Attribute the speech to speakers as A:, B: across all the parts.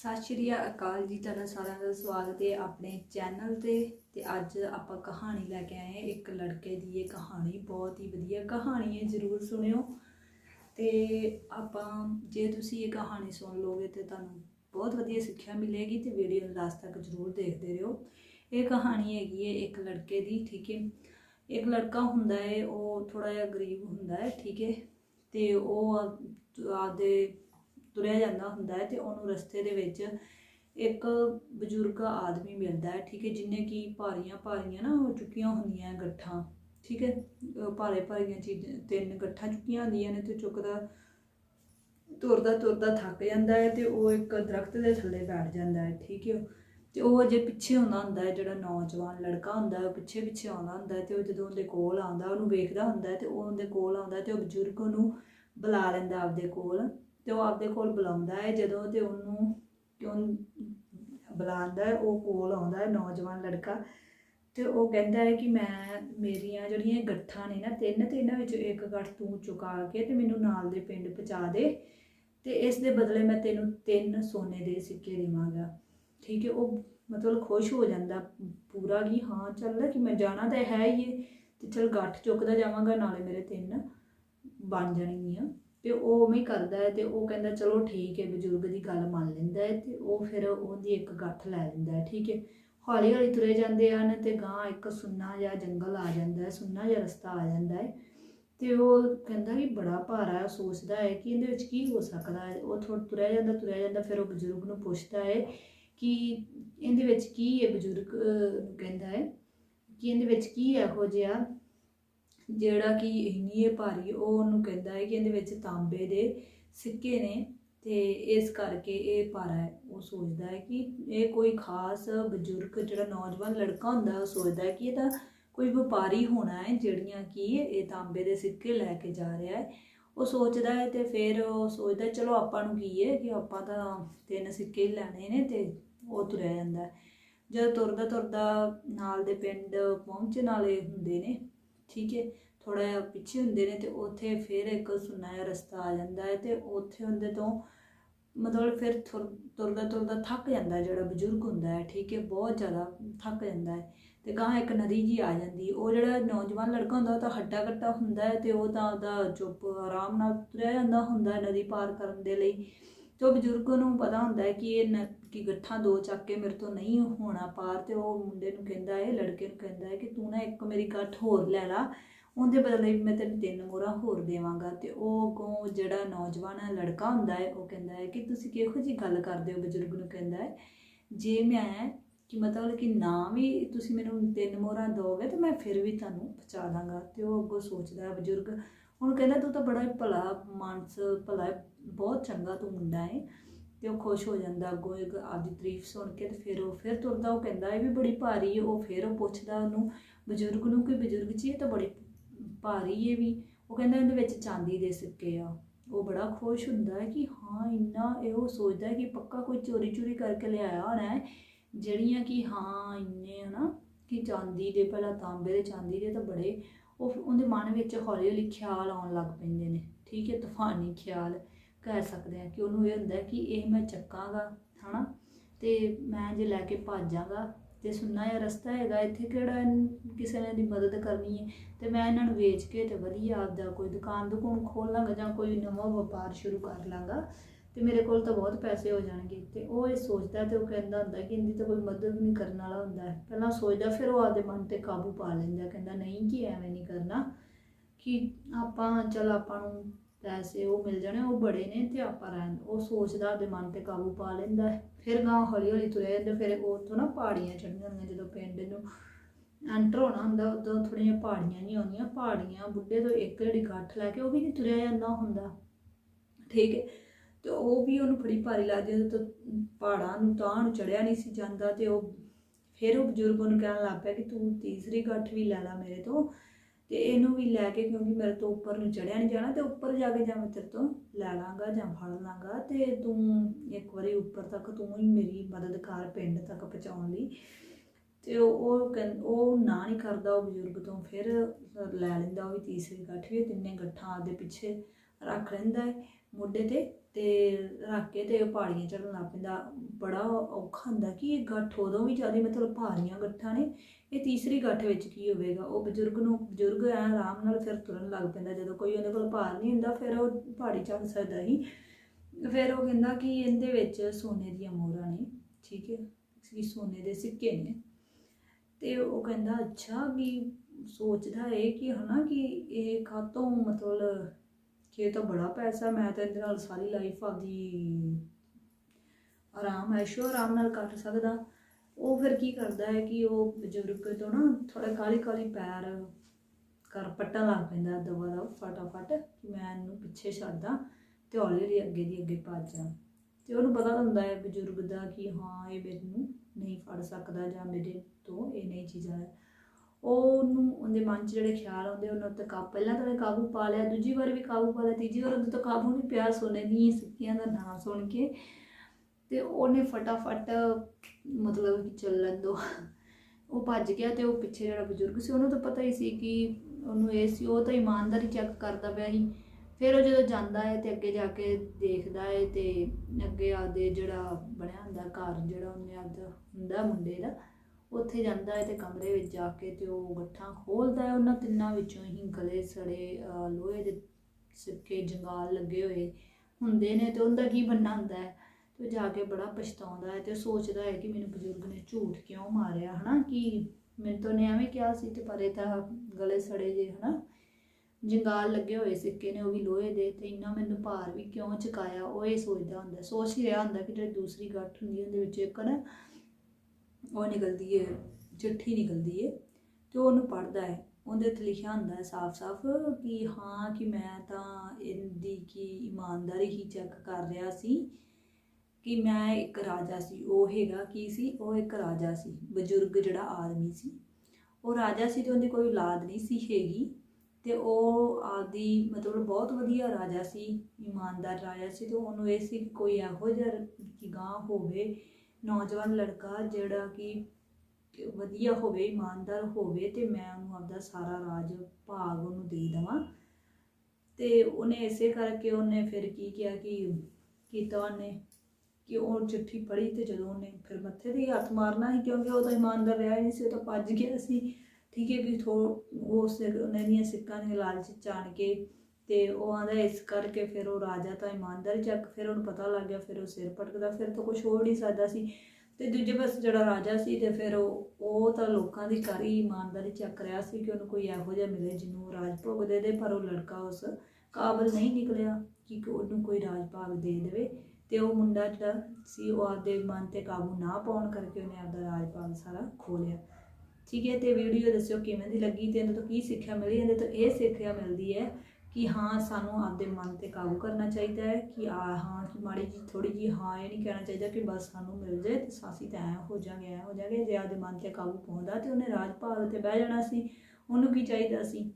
A: ਸਤਿ ਸ਼੍ਰੀ ਅਕਾਲ ਜੀ ਤੁਹਾਡਾ ਸਾਰਿਆਂ ਦਾ ਸਵਾਗਤ ਹੈ ਆਪਣੇ ਚੈਨਲ ਤੇ ਤੇ ਅੱਜ ਆਪਾਂ ਕਹਾਣੀ ਲੈ ਕੇ ਆਏ ਹਾਂ, ਇੱਕ ਲੜਕੇ ਦੀ ਇਹ ਕਹਾਣੀ ਬਹੁਤ ਹੀ ਵਧੀਆ ਕਹਾਣੀ ਹੈ, ਜਰੂਰ ਸੁਣਿਓ। ਤੇ ਆਪਾਂ ਜੇ ਤੁਸੀਂ ਇਹ ਕਹਾਣੀ ਸੁਣ ਲੋਗੇ ਤੇ ਤੁਹਾਨੂੰ ਬਹੁਤ ਵਧੀਆ ਸਿੱਖਿਆ ਮਿਲੇਗੀ ਤੇ ਵੀਡੀਓ ਨੂੰ ਲਾਸਟ ਤੱਕ ਜਰੂਰ ਦੇਖਦੇ ਰਹੋ। ਇਹ ਕਹਾਣੀ ਹੈਗੀ ਹੈ ਇੱਕ ਲੜਕੇ ਦੀ, ਠੀਕ ਹੈ। ਇੱਕ ਲੜਕਾ ਹੁੰਦਾ ਹੈ, ਉਹ ਥੋੜਾ ਜਿਹਾ ਗਰੀਬ ਹੁੰਦਾ ਹੈ, ਠੀਕ ਹੈ। ਤੇ ਉਹ ਆਪਦੇ ਤੁਰਿਆ ਜਾਂਦਾ ਹੁੰਦਾ ਹੈ ਤੇ ਉਹਨੂੰ ਰਸਤੇ ਦੇ ਵਿੱਚ ਇੱਕ ਬਜ਼ੁਰਗ ਆਦਮੀ ਮਿਲਦਾ ਹੈ, ਠੀਕ ਹੈ, ਜਿਨੇ ਕੀ ਭਾਰੀਆਂ ਭਾਰੀਆਂ ਨਾ ਉਹ ਚੁੱਕੀਆਂ ਹੁੰਦੀਆਂ ਗੱਠਾਂ, ਠੀਕ ਹੈ ਭਾਰੇ ਭਾਰੀਆਂ ਚੀਜ਼, ਤਿੰਨ ਗੱਠਾਂ ਚੁੱਕੀਆਂ ਹੁੰਦੀਆਂ ਨੇ ਤੇ ਚੁੱਕਦਾ, ਤੁਰਦਾ ਤੁਰਦਾ ਥੱਕ ਜਾਂਦਾ ਹੈ ਤੇ ਉਹ ਇੱਕ ਦਰਖਤ ਦੇ ਥੱਲੇ ਬੈਠ ਜਾਂਦਾ ਹੈ, ਠੀਕ ਹੈ, ਤੇ ਉਹ ਅਜੇ ਪਿੱਛੇ ਆਉਂਦਾ ਹੁੰਦਾ ਹੈ, ਜਿਹੜਾ ਨੌਜਵਾਨ ਲੜਕਾ ਹੁੰਦਾ ਹੈ, ਉਹ ਪਿੱਛੇ ਪਿੱਛੇ ਆਉਂਦਾ ਹੁੰਦਾ ਹੈ ਤੇ ਉਹ ਜਦੋਂ ਉਹਦੇ ਕੋਲ ਆਉਂਦਾ, ਉਹਨੂੰ ਵੇਖਦਾ ਹੁੰਦਾ ਹੈ ਤੇ ਉਹ ਉਹਦੇ ਕੋਲ ਆਉਂਦਾ ਹੈ ਤੇ ਉਹ ਬਜ਼ੁਰਗ ਨੂੰ ਬੁਲਾ ਲੈਂਦਾ ਆਪਦੇ ਕੋਲ ਤੇ ਉਹ ਆਪਦੇ ਕੋਲ ਬੁਲਾਉਂਦਾ ਹੈ, ਜਦੋਂ ਤੇ ਉਹਨੂੰ ਕਿਉਂ ਬੁਲਾਉਂਦਾ ਹੈ, ਉਹ ਕੋਲ ਆਉਂਦਾ ਹੈ ਨੌਜਵਾਨ ਲੜਕਾ ਤੇ ਉਹ ਕਹਿੰਦਾ ਹੈ ਕਿ ਮੈਂ, ਮੇਰੀਆਂ ਜਿਹੜੀਆਂ ਗੱਠਾਂ ਨੇ ਨਾ, ਤਿੰਨ ਤੇ ਇਹਨਾਂ ਵਿੱਚੋਂ ਇੱਕ ਗੱਠ ਤੂੰ ਚੁਕਾ ਕੇ ਤੇ ਮੈਨੂੰ ਨਾਲ ਦੇ ਪਿੰਡ ਪਹੁੰਚਾ ਦੇ ਤੇ ਇਸ ਦੇ ਬਦਲੇ ਮੈਂ ਤੈਨੂੰ ਤਿੰਨ ਸੋਨੇ ਦੇ ਸਿੱਕੇ ਦੇਵਾਂਗਾ। ਠੀਕ ਹੈ, ਉਹ ਮਤਲਬ ਖੁਸ਼ ਹੋ ਜਾਂਦਾ ਪੂਰਾ ਕਿ ਹਾਂ, ਚੱਲ ਕਿ ਮੈਂ ਜਾਣਾ ਤਾਂ ਹੈ ਹੀ ਹੈ ਤੇ ਚਲ ਗੱਠ ਚੁੱਕਦਾ ਜਾਵਾਂਗਾ, ਨਾਲੇ ਮੇਰੇ ਤਿੰਨ ਬਣ ਜਾਣਗੀਆਂ। ਤੇ ਉਹ ਉਵੇਂ ਕਰਦਾ ਹੈ ਤੇ ਉਹ ਕਹਿੰਦਾ ਚਲੋ ਠੀਕ ਹੈ, ਬਜ਼ੁਰਗ ਦੀ ਗੱਲ ਮੰਨ ਲੈਂਦਾ ਹੈ ਤੇ ਉਹ ਫਿਰ ਉਹਦੀ ਇੱਕ ਗੱਠ ਲੈ ਲੈਂਦਾ ਹੈ, ਠੀਕ ਹੈ। ਹੌਲੀ ਹੌਲੀ ਤੁਰੇ ਜਾਂਦੇ ਹਨ ਤੇ ਗਾਂ ਇੱਕ ਸੁੰਨਾ ਜਿਹਾ ਜੰਗਲ ਆ ਜਾਂਦਾ ਹੈ, ਸੁੰਨਾ ਜਿਹਾ ਰਸਤਾ ਆ ਜਾਂਦਾ ਹੈ ਤੇ ਉਹ ਕਹਿੰਦਾ ਕਿ ਬੜਾ ਭਾਰਾ ਹੈ ਸੋਚਦਾ ਹੈ ਕਿ ਇਹਦੇ ਵਿੱਚ ਕੀ ਹੋ ਸਕਦਾ ਹੈ। ਉਹ ਥੋੜਾ ਤੁਰਿਆ ਜਾਂਦਾ ਤੁਰਿਆ ਜਾਂਦਾ, ਫਿਰ ਉਹ ਬਜ਼ੁਰਗ ਨੂੰ ਪੁੱਛਦਾ ਹੈ ਕਿ ਇਹਦੇ ਵਿੱਚ ਕੀ ਹੈ? ਬਜ਼ੁਰਗ ਨੂੰ ਕਹਿੰਦਾ ਹੈ ਕਿ ਇਹਦੇ ਵਿੱਚ ਕੀ ਹੈ ਇਹੋ ਜਿਹਾ ਜਿਹੜਾ ਕਿ ਇੰਨੀ ਹੈ ਭਾਰੀ, ਉਹ ਉਹਨੂੰ ਕਹਿੰਦਾ ਹੈ ਕਿ ਇਹਦੇ ਵਿੱਚ ਤਾਂਬੇ ਦੇ ਸਿੱਕੇ ਨੇ ਤੇ ਇਸ ਕਰਕੇ ਇਹ ਭਾਰਾ ਹੈ। ਉਹ ਸੋਚਦਾ ਹੈ ਕਿ ਇਹ ਕੋਈ ਖਾਸ ਬਜ਼ੁਰਗ, ਜਿਹੜਾ ਨੌਜਵਾਨ ਲੜਕਾ ਹੁੰਦਾ, ਉਹ ਸੋਚਦਾ ਹੈ ਕਿ ਇਹ ਤਾਂ ਕੋਈ ਵਪਾਰੀ ਹੋਣਾ ਹੈ, ਜਿਹੜੀਆਂ ਕਿ ਇਹ ਤਾਂਬੇ ਦੇ ਸਿੱਕੇ ਲੈ ਕੇ ਜਾ ਰਿਹਾ ਹੈ। ਉਹ ਸੋਚਦਾ ਹੈ ਤੇ ਫਿਰ ਉਹ ਸੋਚਦਾ ਚਲੋ ਆਪਾਂ ਨੂੰ ਕੀ ਹੈ ਕਿ ਆਪਾਂ ਤਾਂ ਤਿੰਨ ਸਿੱਕੇ ਹੀ ਲੈਣੇ ਨੇ ਤੇ ਉਹ ਤੁਰਿਆ ਜਾਂਦਾ ਹੈ। ਜਦੋਂ ਤੁਰਦਾ ਤੁਰਦਾ ਨਾਲ ਦੇ ਪਿੰਡ ਪਹੁੰਚਣ ਵਾਲੇ ਹੁੰਦੇ ਨੇ ਠੀਕ ਹੈ ਥੋੜਾ ਜਿਹਾ ਪਿੱਛੇ ਹੁੰਦੇ ਨੇ ਤੇ ਉੱਥੇ ਫਿਰ ਇੱਕ ਸੁੰਨਾ ਜਿਹਾ ਰਸਤਾ ਆ ਜਾਂਦਾ ਹੈ ਤੇ ਉੱਥੇ ਹੁੰਦੇ ਤੋਂ ਮਤਲਬ ਫਿਰ ਤੁਰ- ਤੁਰਦਾ ਤੁਰਦਾ ਥੱਕ ਜਾਂਦਾ ਜਿਹੜਾ ਬਜ਼ੁਰਗ ਹੁੰਦਾ ਹੈ, ਠੀਕ ਹੈ, ਬਹੁਤ ਜ਼ਿਆਦਾ ਥੱਕ ਜਾਂਦਾ ਹੈ ਤੇ ਗਾਂ ਇੱਕ ਨਦੀ ਜੀ ਆ ਜਾਂਦੀ ਉਹ ਜਿਹੜਾ ਨੌਜਵਾਨ ਲੜਕਾ ਹੁੰਦਾ ਉਹ ਤਾਂ ਹੱਡਾ ਕੱਟਾ ਹੁੰਦਾ ਹੈ ਤੇ ਉਹ ਤਾਂ ਉਹਦਾ ਚੁੱਪ ਆਰਾਮ ਨਾਲ ਤੁਰਿਆ ਜਾਂਦਾ ਹੁੰਦਾ ਨਦੀ ਪਾਰ ਕਰਨ ਦੇ ਲਈ ਤੇ ਉਹ ਬਜ਼ੁਰਗ ਨੂੰ ਪਤਾ ਹੁੰਦਾ ਹੈ ਕਿ ਇਹ ਨ- ਕਿ ਗੱਠਾਂ ਦੋ ਚੱਕ ਕੇ ਮੇਰੇ ਤੋਂ ਨਹੀਂ ਹੋਣਾ ਪਾਰ ਤੇ ਉਹ ਮੁੰਡੇ ਨੂੰ ਕਹਿੰਦਾ ਹੈ ਲੜਕੇ ਨੂੰ ਕਹਿੰਦਾ ਹੈ ਕਿ ਤੂੰ ਨਾ ਇੱਕ ਮੇਰੀ ਗੱਠ ਹੋਰ ਲੈ ਲਾ। ਉਹਦੇ ਬਦਲੇ ਮੈਂ ਤੈਨੂੰ ਤਿੰਨ ਮੋਹਰਾਂ ਹੋਰ ਦੇਵਾਂਗਾ। ਤੇ ਉਹ ਅੱਗੋਂ ਜਿਹੜਾ ਨੌਜਵਾਨ ਲੜਕਾ ਹੁੰਦਾ ਹੈ ਉਹ ਕਹਿੰਦਾ ਹੈ ਕਿ ਤੁਸੀਂ ਕਿਹੋ ਜੀ ਗੱਲ ਕਰਦੇ ਹੋ ਬਜ਼ੁਰਗ ਨੂੰ ਕਹਿੰਦਾ ਹੈ ਜੇ ਮੈਂ ਕਿ ਮਤਲਬ ਕਿ ਨਾ ਵੀ ਤੁਸੀਂ ਮੈਨੂੰ ਤਿੰਨ ਮੋਹਰਾਂ ਦੋਗੇ ਤੇ ਮੈਂ ਫਿਰ ਵੀ ਤੁਹਾਨੂੰ ਪਹੁੰਚਾ ਦਾਂਗਾ। ਤੇ ਉਹ ਅੱਗੋਂ ਸੋਚਦਾ ਹੈ ਬਜ਼ੁਰਗ, ਉਹਨੂੰ ਕਹਿੰਦਾ ਤੂੰ ਤਾਂ ਬੜਾ ਭਲਾ ਮਾਨਸ, ਭਲਾ ਬਹੁਤ ਚੰਗਾ ਤੂੰ ਮੁੰਡਾ ਹੈ ਤੇ ਉਹ ਖੁਸ਼ ਹੋ ਜਾਂਦਾ ਅੱਗੋਂ ਇੱਕ ਆਪਦੀ ਤਾਰੀਫ ਸੁਣ ਕੇ ਤੇ ਫਿਰ ਉਹ ਫਿਰ ਤੁਰਦਾ, ਉਹ ਕਹਿੰਦਾ ਇਹ ਵੀ ਬੜੀ ਭਾਰੀ ਹੈ ਉਹ ਫਿਰ ਉਹ ਪੁੱਛਦਾ ਉਹਨੂੰ ਬਜ਼ੁਰਗ ਨੂੰ ਕਿ ਬਜ਼ੁਰਗ ਜੀ ਇਹ ਤਾਂ ਬੜੀ ਭਾਰੀ ਹੈ ਵੀ, ਉਹ ਕਹਿੰਦਾ ਇਹਦੇ ਵਿੱਚ ਚਾਂਦੀ ਦੇ ਸਿੱਕੇ ਆ। ਉਹ ਬੜਾ ਖੁਸ਼ ਹੁੰਦਾ ਹੈ ਕਿ ਹਾਂ, ਇੰਨਾ ਇਹ ਉਹ ਸੋਚਦਾ ਹੈ ਕਿ ਪੱਕਾ ਕੋਈ ਚੋਰੀ ਚੋਰੀ ਕਰਕੇ ਲਿਆਇਆ ਹੋਣਾ ਹੈ, ਜਿਹੜੀਆਂ ਕਿ ਹਾਂ, ਇੰਨੇ ਹਨਾ ਕਿ ਚਾਂਦੀ ਦੇ ਪਹਿਲਾਂ ਤਾਂਬੇ ਦੇ ਚਾਂਦੀ ਦੇ ਤਾਂ ਬੜੇ, ਉਹ ਉਹਦੇ ਮਨ ਵਿੱਚ ਹੌਲੀ ਹੌਲੀ ਖਿਆਲ ਆਉਣ ਲੱਗ ਪੈਂਦੇ ਨੇ। ਠੀਕ ਹੈ, ਤੂਫਾਨੀ ਖਿਆਲ। ਕਹਿ ਸਕਦੇ ਹਾਂ ਕਿ ਉਹਨੂੰ ਇਹ ਹੁੰਦਾ ਕਿ ਇਹ ਮੈਂ ਚੱਕਾਂਗਾ, ਹਨਾ? ਤੇ ਮੈਂ ਜੇ ਲੈ ਕੇ ਭੱਜਾਂਗਾ ਤੇ ਸੁੰਨਾ ਜਿਹਾ ਰਸਤਾ ਹੈਗਾ, ਇੱਥੇ ਕਿਹੜਾ ਕਿਸੇ ਨੇ ਦੀ ਮਦਦ ਕਰਨੀ ਹੈ? ਤੇ ਮੈਂ ਇਹਨਾਂ ਨੂੰ ਵੇਚ ਕੇ ਤੇ ਵਧੀਆ ਆਪਦਾ ਕੋਈ ਦੁਕਾਨ ਦੁਕਾਨ ਖੋਲ ਲਾਂਗਾ ਜਾਂ ਕੋਈ ਨਵਾਂ ਵਪਾਰ ਸ਼ੁਰੂ ਕਰ ਲਾਂਗਾ ਤੇ ਮੇਰੇ ਕੋਲ ਤਾਂ ਬਹੁਤ ਪੈਸੇ ਹੋ ਜਾਣਗੇ। ਤੇ ਉਹ ਇਹ ਸੋਚਦਾ ਤੇ ਉਹ ਕਹਿੰਦਾ ਹੁੰਦਾ ਕਿ ਇਹਦੀ ਤਾਂ ਕੋਈ ਮਦਦ ਨਹੀਂ ਕਰਨ ਵਾਲਾ ਹੁੰਦਾ ਪਹਿਲਾਂ ਸੋਚਦਾ, ਫਿਰ ਉਹ ਆਪਦੇ ਮਨ ਤੇ ਕਾਬੂ ਪਾ ਲੈਂਦਾ, ਕਹਿੰਦਾ, ਨਹੀਂ ਕਿ ਐਵੇਂ ਨਹੀਂ ਕਰਨਾ ਕਿ ਆਪਾਂ, ਚਲ ਆਪਾਂ ਨੂੰ ਪੈਸੇ ਉਹ ਮਿਲ ਜਾਣੇ, ਉਹ ਬੜੇ ਨੇ ਤੇ ਆਪਾਂ ਰਹਿਣ, ਉਹ ਸੋਚਦਾ ਦੇ ਮਨ ਤੇ ਕਾਬੂ ਪਾ ਲੈਂਦਾ ਹੈ। ਫਿਰ ਗਾਂ ਹੌਲੀ ਹੌਲੀ ਤੁਰਿਆ ਜਾਂਦਾ, ਫਿਰ ਉਹ ਨਾ ਪਹਾੜੀਆਂ ਚੜ੍ਹਨੀਆਂ ਹੁੰਦੀਆਂ, ਜਦੋਂ ਪਿੰਡ ਨੂੰ ਐਂਟਰ ਹੋਣਾ ਹੁੰਦਾ, ਉਦੋਂ ਥੋੜ੍ਹੀਆਂ ਪਹਾੜੀਆਂ ਨਹੀਂ ਆਉਂਦੀਆਂ, ਪਹਾੜੀਆਂ ਬੁੱਢੇ ਤੋਂ ਇੱਕ ਜਿਹੜੀ ਗੱਠ ਲੈ ਕੇ ਉਹ ਵੀ ਨਹੀਂ ਤੁਰਿਆ ਜਾਂਦਾ ਹੁੰਦਾ। ਠੀਕ ਹੈ? ਤੇ ਉਹ ਵੀ ਉਹਨੂੰ ਬੜੀ ਭਾਰੀ ਲੱਗਦੀ ਹੈ ਤੇ ਪਹਾੜਾਂ ਨੂੰ ਤਾਂ ਨੂੰ ਚੜਿਆ ਨਹੀਂ ਸੀ ਜਾਂਦਾ ਤੇ ਉਹ, ਫਿਰ ਉਹ ਬਜ਼ੁਰਗ ਉਹਨੂੰ ਕਹਿਣ ਲੱਗ ਪਿਆ ਕਿ ਤੂੰ ਤੀਸਰੀ ਗੱਠ ਵੀ ਲੈ ਲੈ ਮੇਰੇ ਤੋਂ ਤੇ ਇਹਨੂੰ ਵੀ ਲੈ ਕੇ ਕਿਉਂਕਿ ਮੇਰੇ ਤੋਂ ਉੱਪਰ ਨੂੰ ਚੜਿਆ ਨਹੀਂ ਜਾਣਾ ਤੇ ਉੱਪਰ ਜਾ ਕੇ ਜਾਂ ਮੈਂ ਤੇਰੇ ਤੋਂ ਲੈ ਲਾਂਗਾ ਜਾਂ ਫੜ ਲਾਂਗਾ ਤੇ ਤੂੰ ਇੱਕ ਵਾਰੀ ਉੱਪਰ ਤੱਕ ਤੂੰ ਹੀ ਮੇਰੀ ਮਦਦ ਕਰ ਪਿੰਡ ਤੱਕ ਪਹੁੰਚਾਉਣ ਲਈ। ਤੇ ਉਹ ਉਹ ਕਹਿੰ- ਉਹ ਨਾ ਨਹੀਂ ਕਰਦਾ ਉਹ ਬਜ਼ੁਰਗ ਤੋਂ, ਫਿਰ ਲੈ ਲੈਂਦਾ ਉਹ ਵੀ ਤੀਸਰੀ ਗੱਠ ਵੀ ਤਿੰਨੇ ਗੱਠਾਂ ਆਪਦੇ ਪਿੱਛੇ ਰੱਖ ਲੈਂਦਾ ਹੈ। ਮੋਢੇ ਤੇ ਤੇ ਰੱਖ ਕੇ ਤੇ ਉਹ ਪਹਾੜੀਆਂ ਚੜ੍ਹਨ ਲੱਗ ਪੈਂਦਾ। ਬੜਾ ਔਖਾ ਹੁੰਦਾ ਕਿ ਇਹ ਗੱਠ ਉਦੋਂ ਵੀ ਜ਼ਿਆਦਾ ਮਤਲਬ ਭਾਰੀਆਂ ਗੱਠਾਂ ਨੇ। ਇਹ ਤੀਸਰੀ ਗੱਠ ਵਿੱਚ ਕੀ ਹੋਵੇਗਾ? ਉਹ ਬਜ਼ੁਰਗ ਨੂੰ ਬਜ਼ੁਰਗ ਐ ਆਰਾਮ ਨਾਲ ਫਿਰ ਤੁਰਨ ਲੱਗ ਪੈਂਦਾ। ਜਦੋਂ ਕੋਈ ਉਹਦੇ ਕੋਲ ਭਾਰ ਨਹੀਂ ਹੁੰਦਾ, ਫਿਰ ਉਹ ਪਹਾੜੀ ਚੜ੍ਹ ਸਕਦਾ ਹੀ ਫਿਰ ਉਹ ਕਹਿੰਦਾ ਕਿ ਇਹਦੇ ਵਿੱਚ ਸੋਨੇ ਦੀਆਂ ਮੋਹਰਾਂ ਨੇ, ਠੀਕ ਹੈ? ਕਿ ਸੋਨੇ ਦੇ ਸਿੱਕੇ ਨੇ। ਤੇ ਉਹ ਕਹਿੰਦਾ, ਅੱਛਾ ਵੀ ਸੋਚਦਾ ਏ ਕਿ ਹਨਾ ਕਿ ਇਹ ਕਾਤੋਂ ਮਤਲਬ ਕਿ ਇਹ ਤਾਂ ਬੜਾ ਪੈਸਾ, ਮੈਂ ਤਾਂ ਇਹਦੇ ਨਾਲ ਸਾਰੀ ਲਾਈਫ ਆਪਦੀ ਆਰਾਮ, ਐਸ਼ੋ ਆਰਾਮ ਨਾਲ ਕੱਟ ਸਕਦਾ। ਉਹ ਫਿਰ ਕੀ ਕਰਦਾ ਹੈ ਕਿ ਉਹ ਬਜ਼ੁਰਗ ਤੋਂ ਨਾ ਥੋੜਾ ਕਾਲੀ ਕਾਲੀ ਪੈਰ ਕਰ ਪੱਟਣ ਲੱਗ ਪੈਂਦਾ ਦਵਾ ਦਾ, ਫਟਾਫਟ ਕਿ ਮੈਂ ਇਹਨੂੰ ਪਿੱਛੇ ਛੱਡਦਾ ਤੇ ਹੌਲੀ ਹੌਲੀ ਅੱਗੇ ਦੀ ਅੱਗੇ ਭੱਜ ਜਾ। ਤੇ ਉਹਨੂੰ ਪਤਾ ਤਾਂ ਹੁੰਦਾ ਹੈ ਬਜ਼ੁਰਗ ਦਾ ਕਿ ਹਾਂ, ਇਹ ਮੈਨੂੰ ਨਹੀਂ ਫੜ ਸਕਦਾ ਜਾਂ ਮੇਰੇ ਤੋਂ ਇਹ ਨਹੀਂ ਚੀਜ਼ਾਂ ਉਹ ਉਹਨੂੰ, ਉਹਦੇ ਮਨ 'ਚ ਜਿਹੜੇ ਖਿਆਲ ਆਉਂਦੇ, ਉਹਨਾਂ ਉੱਤੇ ਕਾਬੂ, ਪਹਿਲਾਂ ਤਾਂ ਉਹਨੇ ਕਾਬੂ ਪਾ ਲਿਆ, ਦੂਜੀ ਵਾਰ ਵੀ ਕਾਬੂ ਪਾ ਲਿਆ, ਤੀਜੀ ਵਾਰ ਉਹਦੇ ਤੋਂ ਕਾਬੂ ਨਹੀਂ ਪਿਆ, ਸੋਨੇ ਦੀਆਂ ਸਿੱਕੀਆਂ ਦਾ ਨਾਂ ਸੁਣ ਕੇ। ਤੇ ਉਹਨੇ ਫਟਾਫਟ, ਮਤਲਬ ਕਿ ਚੱਲਣ ਦੋ। ਉਹ ਭੱਜ ਗਿਆ ਤੇ ਉਹ ਪਿੱਛੇ ਜਿਹੜਾ ਬਜ਼ੁਰਗ ਸੀ, ਉਹਨੂੰ ਤਾਂ ਪਤਾ ਹੀ ਸੀ ਕਿ ਉਹਨੂੰ ਇਹ ਸੀ, ਉਹ ਤਾਂ ਇਮਾਨਦਾਰੀ ਚੈੱਕ ਕਰਦਾ ਪਿਆ ਸੀ। ਫਿਰ ਉਹ ਜਦੋਂ ਜਾਂਦਾ ਹੈ ਤੇ ਅੱਗੇ ਜਾ ਕੇ ਦੇਖਦਾ ਹੈ ਤੇ ਅੱਗੇ ਆਦੇ ਜਿਹੜਾ ਬਣਿਆ ਹੁੰਦਾ ਘਰ, ਜਿਹੜਾ ਉਹਨੇ ਆਪਦਾ ਹੁੰਦਾ ਮੁੰਡੇ ਦਾ ਉੱਥੇ ਜਾਂਦਾ ਹੈ ਤੇ ਕਮਰੇ ਵਿੱਚ ਜਾ ਕੇ ਤੇ ਉਹ ਗੱਠਾਂ ਖੋਲਦਾ ਹੈ, ਉਹਨਾਂ ਤਿੰਨਾਂ ਵਿੱਚੋਂ ਹੀ ਗਲੇ, ਸੜੇ ਲੋਹੇ ਦੇ ਸਿੱਕੇ, ਜੰਗਾਲ ਲੱਗੇ ਹੋਏ ਹੁੰਦੇ ਨੇ ਤੇ ਉਹਦਾ ਕੀ ਬੰਨਾ ਹੁੰਦਾ ਹੈ? ਤੇ ਜਾ ਕੇ ਬੜਾ ਪਛਤਾਉਂਦਾ ਹੈ ਤੇ ਸੋਚਦਾ ਹੈ ਕਿ ਮੈਨੂੰ ਬਜ਼ੁਰਗ ਨੇ ਝੂਠ ਕਿਉਂ ਮਾਰਿਆ, ਹਨਾ? ਕਿ ਮੈਨੂੰ ਤਾਂ ਉਹਨੇ ਐਵੇਂ ਕਿਹਾ ਸੀ ਤੇ ਪਰ ਇਹ ਤਾਂ ਗਲੇ, ਸੜੇ ਜੇ ਹਨਾ? ਜੰਗਾਲ ਲੱਗੇ ਹੋਏ ਸਿੱਕੇ ਨੇ ਉਹ ਵੀ ਲੋਹੇ ਦੇ ਤੇ ਇੰਨਾ ਮੈਨੂੰ ਭਾਰ ਵੀ ਕਿਉਂ ਚੁਕਾਇਆ? ਉਹ ਇਹ ਸੋਚਦਾ ਹੁੰਦਾ, ਸੋਚ ਹੀ ਰਿਹਾ ਹੁੰਦਾ ਕਿ ਜਿਹੜੀ ਦੂਸਰੀ ਗੱਠ ਹੁੰਦੀ ਹੈ, ਉਹਦੇ ਵਿੱਚ ਇੱਕ ਨਾ ਉਹ ਨਿਕਲਦੀ ਹੈ ਚਿੱਠੀ ਨਿਕਲਦੀ ਹੈ ਤੇ ਉਹ ਉਹਨੂੰ ਪੜ੍ਹਦਾ ਹੈ ਉਹਦੇ ਤੇ ਲਿਖਿਆ ਹੁੰਦਾ ਹੈ ਸਾਫ਼-ਸਾਫ਼ ਕਿ ਹਾਂ ਕਿ ਮੈਂ ਤਾਂ ਇਹਦੀ ਕੀ ਇਮਾਨਦਾਰੀ ਹੀ ਚੈੱਕ ਕਰ ਰਿਹਾ ਸੀ ਕਿ ਮੈਂ ਇੱਕ ਰਾਜਾ ਸੀ। ਉਹ ਹੈਗਾ ਕੀ ਸੀ? ਉਹ ਇੱਕ ਰਾਜਾ ਸੀ, ਬਜ਼ੁਰਗ ਜਿਹੜਾ ਆਦਮੀ ਸੀ। ਉਹ ਰਾਜਾ ਸੀ ਤੇ ਉਹਦੀ ਕੋਈ ਔਲਾਦ ਨਹੀਂ ਸੀ ਹੈਗੀ ਤੇ ਉਹ ਆਦੀ ਮਤਲਬ ਬਹੁਤ ਵਧੀਆ ਰਾਜਾ ਸੀ, ਇਮਾਨਦਾਰ ਰਾਜਾ ਸੀ ਤੇ ਉਹਨੂੰ ਇਹ ਸੀ ਕਿ ਕੋਈ ਇਹੋ ਜਿਹਾ ਕਿ ਗਾਂ ਹੋਵੇ ਨੌਜਵਾਨ ਲੜਕਾ ਜਿਹੜਾ ਕਿ ਵਧੀਆ ਹੋਵੇ, ਇਮਾਨਦਾਰ ਹੋਵੇ ਤੇ ਮੈਂ ਉਹਨੂੰ ਆਪਦਾ ਸਾਰਾ ਰਾਜ, ਭਾਗ ਉਹਨੂੰ ਦੇ ਦੇਵਾਂ। ਤੇ ਉਹਨੇ ਇਸੇ ਕਰਕੇ ਉਹਨੇ ਫਿਰ ਕੀ ਕਿਹਾ ਕਿ ਕੀਤਾ ਉਹਨੇ ਕਿ ਉਹ ਚਿੱਠੀ ਪੜ੍ਹੀ ਤੇ ਜਦੋਂ ਉਹਨੇ ਫਿਰ ਮੱਥੇ ਤੇ ਹੀ ਹੱਥ ਮਾਰਨਾ ਸੀ ਕਿਉਂਕਿ ਉਹ ਤਾਂ ਇਮਾਨਦਾਰ ਰਿਹਾ ਹੀ ਨਹੀਂ ਸੀ, ਉਹ ਤਾਂ ਭੱਜ ਗਿਆ ਸੀ। ਠੀਕ ਹੈ ਕਿ ਥੋ, ਉਹ ਸਿਰ ਉਹਨਾਂ ਦੀਆਂ ਸਿੱਕਾਂ ਦੇ ਲਾਲਚ ਚ ਆਣ ਕੇ ਤੇ ਉਹ ਆਂਦਾ ਇਸ ਕਰਕੇ ਫਿਰ ਉਹ ਰਾਜਾ ਤਾਂ ਇਮਾਨਦਾਰ ਚੱਕ ਫਿਰ ਉਹਨੂੰ ਪਤਾ ਲੱਗ ਗਿਆ, ਫਿਰ ਉਹ ਸਿਰ ਪਟਕਦਾ ਫਿਰ ਤਾਂ ਕੁਝ ਹੋ ਨਹੀਂ ਸਕਦਾ ਸੀ। ਤੇ ਦੂਜੇ ਪਾਸੇ ਜਿਹੜਾ ਰਾਜਾ ਸੀ ਤੇ ਫਿਰ ਉਹ ਉਹ ਤਾਂ ਲੋਕਾਂ ਦੀ ਕਰੀ ਇਮਾਨਦਾਰੀ ਚੱਕ ਰਿਹਾ ਸੀ ਕਿ ਉਹਨੂੰ ਕੋਈ ਇਹੋ ਜਿਹਾ ਮਿਲੇ ਜਿਹਨੂੰ ਰਾਜ ਭੋਗ ਦੇ ਦੇ, ਪਰ ਉਹ ਲੜਕਾ ਉਸ ਕਾਬਲ ਨਹੀਂ ਨਿਕਲਿਆ ਕਿ ਉਹਨੂੰ ਕੋਈ ਰਾਜ ਭਾਗ ਦੇ ਦੇਵੇ। ਤੇ ਉਹ ਮੁੰਡਾ ਜਿਹੜਾ ਸੀ ਉਹ ਆਪਦੇ ਮਨ ਤੇ ਕਾਬੂ ਨਾ ਪਾਉਣ ਕਰਕੇ ਉਹਨੇ ਆਪਦਾ ਰਾਜ ਭਾਗ ਸਾਰਾ ਖੋ ਲਿਆ ਠੀਕ ਹੈ, ਤੇ ਵੀਡੀਓ ਦੱਸਿਓ ਕਿਵੇਂ ਦੀ ਲੱਗੀ? ਤੇ ਇਹਨਾਂ ਤੋਂ ਕੀ ਸਿੱਖਿਆ ਮਿਲੀ? ਇਹਦੇ ਤੋਂ ਇਹ ਸਿੱਖਿਆ ਮਿਲਦੀ ਹੈ ਕਿ ਹਾਂ, ਸਾਨੂੰ ਆਪਦੇ ਮਨ ਤੇ ਕਾਬੂ ਕਰਨਾ ਚਾਹੀਦਾ ਹੈ ਕਿ ਆ, ਹਾਂ, ਕਿ ਮਾੜੀ ਜੀ ਥੋੜੀ ਜੀ ਹਾਂ ਇਹ ਨਹੀਂ ਕਹਿਣਾ ਚਾਹੀਦਾ ਕਿ ਬਸ ਸਾਨੂੰ ਮਿਲ ਜਾਏ ਤੇ ਸਾਸੀ ਤਾਂ ਐ ਹੋ ਜਾਗੇ, ਐ ਹੋ ਜਾਗੇ। ਜੇ ਆਪਦੇ ਮਨ ਤੇ ਕਾਬੂ ਪਾਉਂਦਾ ਤੇ ਉਹਨੇ ਰਾਜ ਭਾਗ ਤੇ ਬਹਿ ਜਾਣਾ ਸੀ, ਉਹਨੂੰ ਕੀ ਚਾਹੀਦਾ ਸੀ?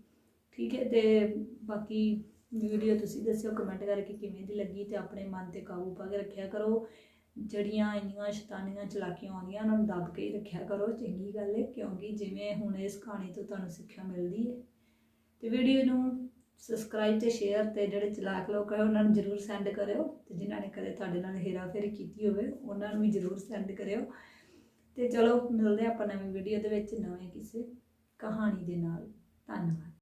A: ਠੀਕ ਹੈ, ਤੇ ਬਾਕੀ ਵੀਡੀਓ ਤੁਸੀਂ ਦੱਸਿਓ, ਕਮੈਂਟ ਕਰਕੇ ਕਿਵੇਂ ਦੀ ਲੱਗੀ ਤੇ ਆਪਣੇ ਮਨ ਤੇ ਕਾਬੂ ਪਾ ਕੇ ਰੱਖਿਆ ਕਰੋ। ਜਿਹੜੀਆਂ ਇੰਨੀਆਂ ਸ਼ੈਤਾਨੀਆਂ ਚਲਾਕੀਆਂ ਆਉਂਦੀਆਂ, ਉਹਨਾਂ ਨੂੰ ਦੱਬ ਕੇ ਹੀ ਰੱਖਿਆ ਕਰੋ, ਚੰਗੀ ਗੱਲ ਹੈ। ਕਿਉਂਕਿ ਜਿਵੇਂ ਹੁਣ ਇਸ ਕਹਾਣੀ ਤੋਂ ਤੁਹਾਨੂੰ ਸਿੱਖਿਆ ਮਿਲਦੀ ਹੈ। ਤੇ ਵੀਡੀਓ ਨੂੰ ਸਬਸਕ੍ਰਾਈਬ ਤੇ ਸ਼ੇਅਰ ਤੇ ਜਿਹੜੇ ਚਲਾਕ ਲੋਕ ਹੈ ਉਹਨਾਂ ਨੂੰ ਜਰੂਰ ਸੈਂਡ ਕਰਿਓ ਤੇ ਜਿਨ੍ਹਾਂ ਨੇ ਕਦੇ ਤੁਹਾਡੇ ਨਾਲ ਹੇਰਾਫੇਰੀ ਕੀਤੀ ਹੋਵੇ, ਉਹਨਾਂ ਨੂੰ ਵੀ ਜਰੂਰ ਸੈਂਡ ਕਰਿਓ। ਤੇ ਚਲੋ, ਮਿਲਦੇ ਹਾਂ ਆਪਾਂ ਨਵੀਂ ਵੀਡੀਓ ਦੇ ਵਿੱਚ ਨਵੇਂ ਕਿਸੇ ਕਹਾਣੀ ਦੇ ਨਾਲ। ਧੰਨਵਾਦ।